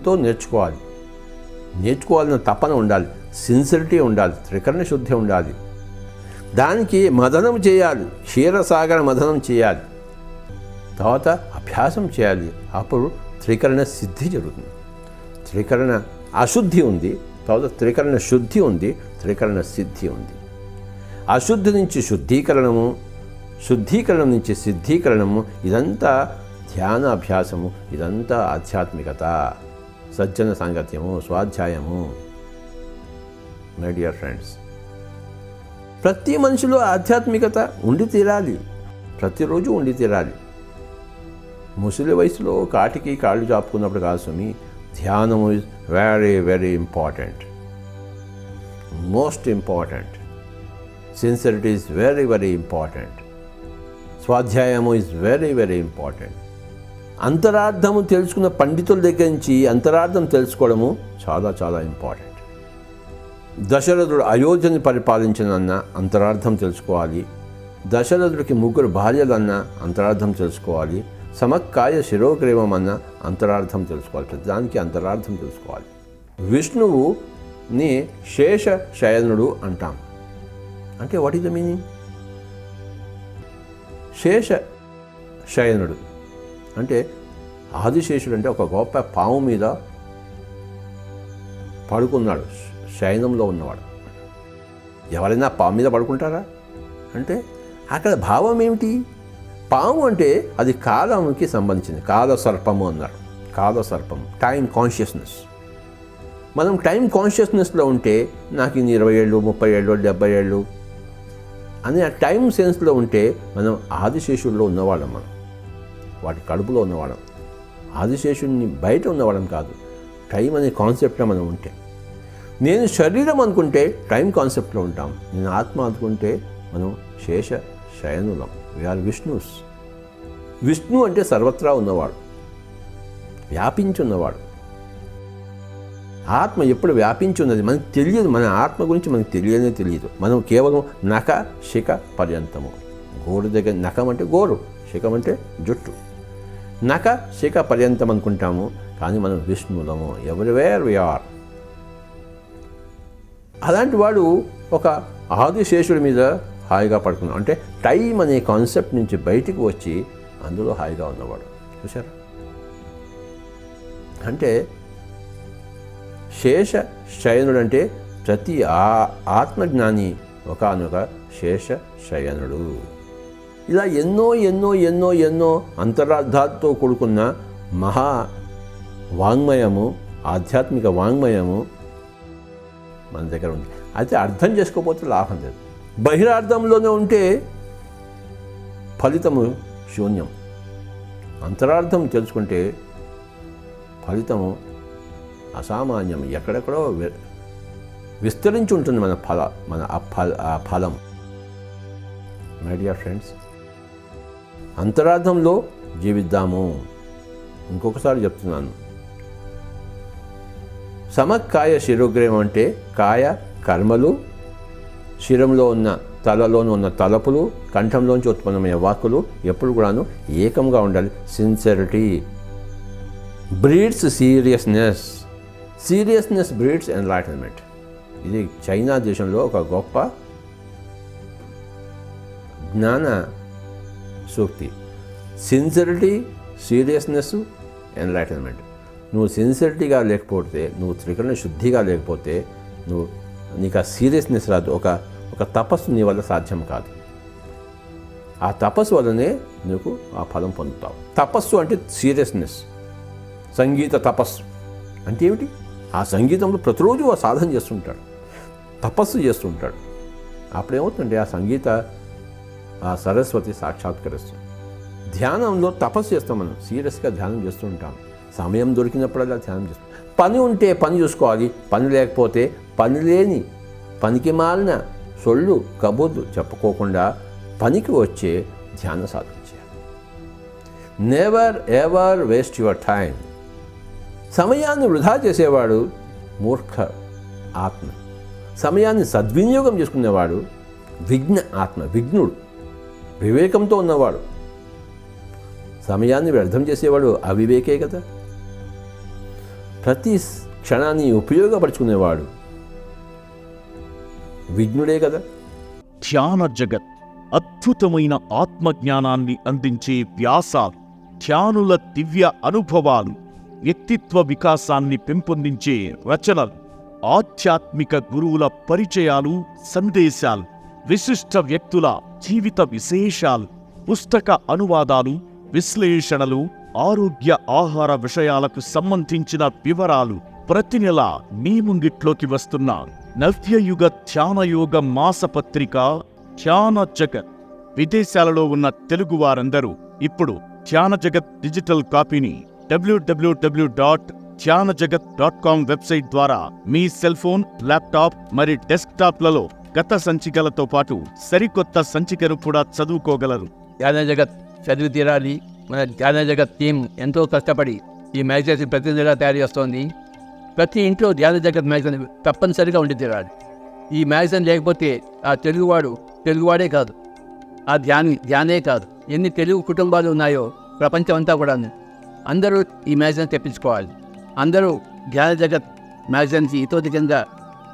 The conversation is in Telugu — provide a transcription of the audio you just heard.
ఎంతో నేర్చుకోవాలి. నేర్చుకోవాలన్న తపన ఉండాలి. సిన్సిరిటీ ఉండాలి. త్రికరణ శుద్ధి ఉండాలి. దానికి మదనం చేయాలి. క్షీరసాగర మదనం చేయాలి. తర్వాత అభ్యాసం చేయాలి. అప్పుడు త్రికరణ సిద్ధి జరుగుతుంది. త్రికరణ అశుద్ధి ఉంది. తర్వాత త్రికరణ శుద్ధి ఉంది. త్రికరణ సిద్ధి ఉంది. అశుద్ధి నుంచి శుద్ధీకరణము శుద్ధీకరణం నుంచి సిద్ధీకరణము ఇదంతా ధ్యాన అభ్యాసము ఇదంతా ఆధ్యాత్మికత. సజ్జన సాంగత్యము స్వాధ్యాయము. మై డియర్ ఫ్రెండ్స్ ప్రతి మనిషిలో ఆధ్యాత్మికత ఉండి తీరాలి. ప్రతిరోజు ఉండి తీరాలి. ముసలి వయసులో కాటికి కాళ్ళు చాపుకున్నప్పుడు కాదు స్వామి ధ్యానము is very very important most important sincerity is very very important స్వాధ్యాయము is very very important అంతరార్థము తెలుసుకున్న పండితుల దగ్గర నుంచి అంతరార్థం తెలుసుకోవడము చాలా చాలా ఇంపార్టెంట్. దశరథుడు అయోధ్యని పరిపాలించినన్న అంతరార్థం తెలుసుకోవాలి. దశరథుడికి ముగ్గురు భార్యలన్న అంతరార్థం తెలుసుకోవాలి. సమక్కాయ శిరోగ్రీవం అన్న అంతరార్థం తెలుసుకోవాలి. ప్రతిదానికి అంతరార్థం తెలుసుకోవాలి. విష్ణువుని శేష శయనుడు అంటాం. అంటే వాట్ ఈస్ ద మీనింగ్ శేష శయనుడు. అంటే ఆదిశేషుడు అంటే ఒక గొప్ప పాము మీద పడుకున్నాడు. శయనంలో ఉన్నవాడు. ఎవరైనా పాము మీద పడుకుంటారా? అంటే అక్కడ భావం ఏమిటి? పాము అంటే అది కాలంకి సంబంధించింది. కాల సర్పము అన్నారు. కాల సర్పము టైం కాన్షియస్నెస్ మనం టైం కాన్షియస్నెస్లో ఉంటే నాకు ఇన్ని ఇరవై ఏళ్ళు ముప్పై ఏళ్ళు డెబ్బై ఏళ్ళు అని ఆ టైం సెన్స్లో ఉంటే మనం ఆదిశేషుల్లో ఉన్నవాళ్ళం మనం. వాటి కడుపులో ఉన్నవాళ్ళం ఆదిశేషుడిని బయట ఉన్నవాళ్ళం కాదు టైం అనే కాన్సెప్ట్లో మనం ఉంటే. నేను శరీరం అనుకుంటే టైం కాన్సెప్ట్లో ఉంటాం. నేను ఆత్మ అనుకుంటే మనం శేష శయనులం. We are Vishnus. విష్ణు అంటే సర్వత్రా ఉన్నవాడు. వ్యాపించి ఉన్నవాడు. ఆత్మ ఎప్పుడు వ్యాపించి ఉన్నది? మనకు తెలియదు. మన ఆత్మ గురించి మనకు తెలియనే తెలియదు. మనం కేవలం నఖ శిఖ పర్యంతము. గోరు దగ్గర నఖం అంటే గోరు శిఖం అంటే జుట్టు. నక శిఖ పర్యంతం అనుకుంటాము కానీ మనం విష్ణులము ఎవరివేర్ ఆర్ అలాంటి వాడు ఒక ఆదిశేషుడి మీద హాయిగా పడుకున్నాం అంటే టైం అనే కాన్సెప్ట్ నుంచి బయటికి వచ్చి అందులో హాయిగా ఉన్నవాడు. చూసారా అంటే శేష శయనుడు అంటే ప్రతి ఆ ఆత్మజ్ఞాని ఒకనొక శేష శయనుడు. ఇలా ఎన్నో ఎన్నో ఎన్నో ఎన్నో అంతరార్థాలతో కూడుకున్న మహా వాంగ్మయము ఆధ్యాత్మిక వాంగ్మయము మన దగ్గర ఉంది. అయితే అర్థం చేసుకోకపోతే లాభం లేదు. బహిరార్థంలోనే ఉంటే ఫలితము శూన్యం. అంతరార్థం తెలుసుకుంటే ఫలితము అసామాన్యం. ఎక్కడెక్కడో విస్తరించి ఉంటుంది మన ఫల మన ఆ ఫల ఆ ఫలం. మై డియర్ ఫ్రెండ్స్ అంతరార్థంలో జీవిద్దాము. ఇంకొకసారి చెప్తున్నాను. సమకాయ శిరోగ్రహం అంటే కాయ కర్మలు శిరంలో ఉన్న తలలోనూ ఉన్న తలపులు కంఠంలోంచి ఉత్పన్నమయ్యే వాక్కులు ఎప్పుడు కూడాను ఏకంగా ఉండాలి. Sincerity breeds seriousness seriousness breeds enlightenment ఇది చైనా దేశంలో ఒక గొప్ప జ్ఞాన సూక్తి. సిన్సిరిటీ సీరియస్నెస్ ఎన్లైటన్మెంట్ నువ్వు సిన్సిరిటీగా లేకపోతే నువ్వు త్రికరణ శుద్ధిగా లేకపోతే నువ్వు నీకు ఆ సీరియస్నెస్ రాదు. ఒక ఒక తపస్సు నీ వల్ల సాధ్యం కాదు. ఆ తపస్సు వల్లనే నీకు ఆ ఫలం పొందుతావు. తపస్సు అంటే సీరియస్నెస్ సంగీత తపస్సు. అంటే ఏమిటి? ఆ సంగీతంలో ప్రతిరోజు ఆ సాధన చేస్తుంటాడు. తపస్సు చేస్తుంటాడు. అప్పుడేమవుతుందంటే ఆ సంగీత ఆ సరస్వతి సాక్షాత్కరిస్తుంది. ధ్యానంలో తపస్సు చేస్తాం మనం. సీరియస్గా ధ్యానం చేస్తూ ఉంటాం. సమయం దొరికినప్పుడల్లా ధ్యానం చేస్తాం. పని ఉంటే పని చూసుకోవాలి. పని లేకపోతే పని లేని పనికి మాలిన సొళ్ళు కబుర్లు చెప్పుకోకుండా పనికి వచ్చే ధ్యాన సాధన చేయాలి. Never ever waste your time సమయాన్ని వృధా చేసేవాడు మూర్ఖ ఆత్మ. సమయాన్ని సద్వినియోగం చేసుకునేవాడు విఘ్న ఆత్మ విఘ్నుడు. వివేకంతో ఉన్నవాడు. సమయాన్ని వ్యర్థం చేసేవాడు అవివేకే కదా. ప్రతి క్షణాన్ని ఉపయోగపరుచుకునేవాడు. విఘ్నుడే కదా. ధ్యాన జగత్ అద్భుతమైన ఆత్మజ్ఞానాన్ని అందించే వ్యాసాలు ధ్యానుల దివ్య అనుభవాలు వ్యక్తిత్వ వికాసాన్ని పెంపొందించే రచనలు ఆధ్యాత్మిక గురువుల పరిచయాలు సందేశాలు విశిష్ట వ్యక్తుల జీవిత విశేషాలు పుస్తక అనువాదాలు విశ్లేషణలు ఆరోగ్య ఆహార విషయాలకు సంబంధించిన వివరాలు ప్రతి నెల మీ ముంగిట్లోకి వస్తున్న నవ్యయుగ ధ్యానయోగ మాసపత్రిక ధ్యాన జగత్. విదేశాలలో ఉన్న తెలుగు వారందరూ ఇప్పుడు ధ్యాన జగత్ డిజిటల్ కాపీని డబ్ల్యూడబ్ల్యూడబ్ల్యూ డాట్ ధ్యాన జగత్ డాట్ కామ్ వెబ్సైట్ ద్వారా మీ సెల్ ఫోన్ ల్యాప్టాప్ మరి డెస్క్టాప్లలో గత సంచికలతో పాటు సరికొత్త సంచికను కూడా చదువుకోగలరు. ధ్యాన జగత్ చదివి తీరాలి. మన ధ్యాన జగత్ టీం ఎంతో కష్టపడి ఈ మ్యాగజైన్స్ ప్రతి నెలా తయారు చేస్తోంది. ప్రతి ఇంట్లో ధ్యాన జగత్ మ్యాగజైన్ తప్పనిసరిగా ఉండి తీరాలి. ఈ మ్యాగజైన్ లేకపోతే ఆ తెలుగువాడు తెలుగువాడే కాదు. ఆ ధ్యాని ధ్యానే కాదు. ఎన్ని తెలుగు కుటుంబాలు ఉన్నాయో ప్రపంచం అంతా కూడా అందరూ ఈ మ్యాగజైన్ తెప్పించుకోవాలి. అందరూ ధ్యాన జగత్ మ్యాగజైన్కి ఇతోటి కింద